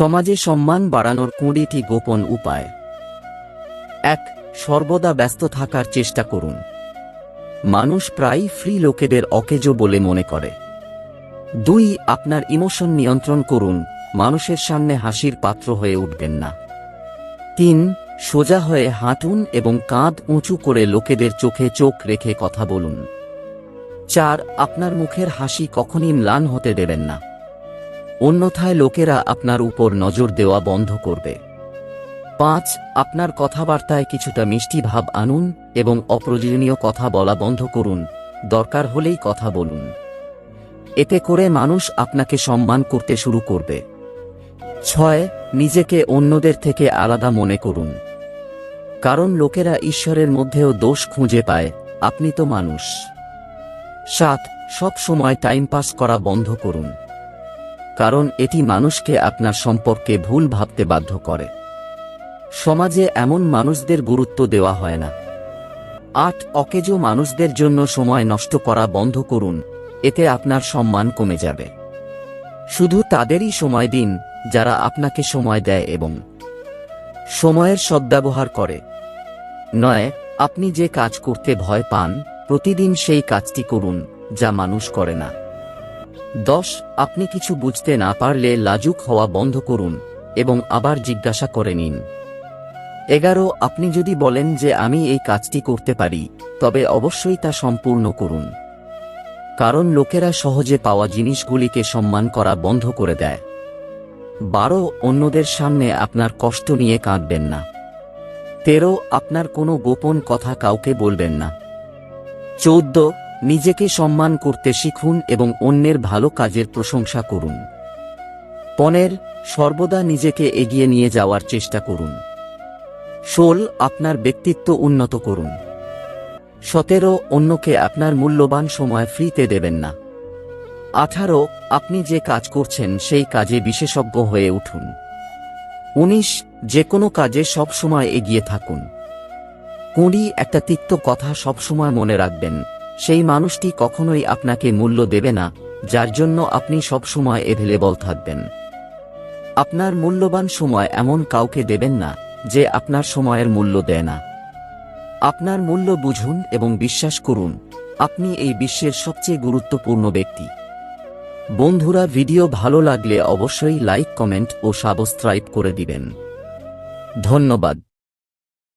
সমাজে সম্মান বাড়ানোর কুড়িটি গোপন উপায়। এক, সর্বদা ব্যস্ত থাকার চেষ্টা করুন। মানুষ প্রায়ই ফ্রি লোকেদের অকেজো বলে মনে করে। দুই, আপনার ইমোশন নিয়ন্ত্রণ করুন, মানুষের সামনে হাসির পাত্র হয়ে উঠবেন না। তিন, সোজা হয়ে হাঁটুন এবং কাঁধ উঁচু করে লোকেদের চোখে চোখ রেখে কথা বলুন। চার, আপনার মুখের হাসি কখনই ম্লান হতে দেবেন না। অন্যথায় লোকেরা আপনার উপর নজর দেওয়া বন্ধ করবে। পাঁচ, আপনার কথাবার্তায় কিছুটা মিষ্টি ভাব আনুন এবং অপ্রয়োজনীয় কথা বলা বন্ধ করুন। দরকার হলেই কথা বলুন। এতে করে মানুষ আপনাকে সম্মান করতে শুরু করবে। ছয়, নিজেকে অন্যদের থেকে আলাদা মনে করুন। কারণ লোকেরা ঈশ্বরের মধ্যেও দোষ খুঁজে পায়, আপনি তো মানুষ। সাত, সব সময় টাইম পাস করা বন্ধ করুন। কারণ এটি মানুষকে আপনার সম্পর্কে ভুল ভাবতে বাধ্য করে। সমাজে এমন মানুষদের গুরুত্ব দেওয়া হয় না। আট, অকেজো মানুষদের জন্য সময় নষ্ট করা বন্ধ করুন, এতে আপনার সম্মান কমে যাবে। শুধু তাদেরই সময় দিন, যারা আপনাকে সময় দেয় এবং সময়ের সদ্ব্যবহার করে। নয়, আপনি যে কাজ করতে ভয় পান, প্রতিদিন সেই কাজটি করুন, যা মানুষ করে না। দশ, আপনি কিছু বুঝতে না পারলে লাজুক হওয়া বন্ধ করুন, এবং আবার জিজ্ঞাসা করে নিন। এগারো, আপনি যদি বলেন যে আমি এই কাজটি করতে পারি, তবে অবশ্যই তা সম্পূর্ণ করুন। কারণ লোকেরা সহজে পাওয়া জিনিসগুলিকে সম্মান করা বন্ধ করে দেয়। বারো, অন্যদের সামনে আপনার কষ্ট নিয়ে কাঁদবেন না। তেরো, আপনার কোনো গোপন কথা কাউকে বলবেন না। চৌদ্দ নিজেকে সম্মান করতে শিখুন এবং অন্যের ভালো কাজের প্রশংসা করুন। পনেরো, সর্বদা নিজেকে এগিয়ে নিয়ে যাওয়ার চেষ্টা করুন। ষোল, আপনার ব্যক্তিত্ব উন্নত করুন। সতেরো, অন্যকে আপনার মূল্যবান সময় ফ্রিতে দেবেন না। আঠারো, আপনি যে কাজ করছেন সেই কাজে বিশেষজ্ঞ হয়ে উঠুন। উনিশ, যে কোনো কাজে সবসময় এগিয়ে থাকুন। কুড়ি, একটা তিক্ত কথা সবসময় মনে রাখবেন। সেই মানুষটি কখনোই আপনাকে মূল্য দেবে না, যার জন্য আপনি সবসময় এভেলেবল থাকবেন। আপনার মূল্যবান সময় এমন কাউকে দেবেন না, যে আপনার সময়ের মূল্য দেয় না। আপনার মূল্য বুঝুন এবং বিশ্বাস করুন, আপনি এই বিশ্বের সবচেয়ে গুরুত্বপূর্ণ ব্যক্তি। বন্ধুরা, ভিডিও ভালো লাগলে অবশ্যই লাইক, কমেন্ট ও সাবস্ক্রাইব করে দিবেন। ধন্যবাদ।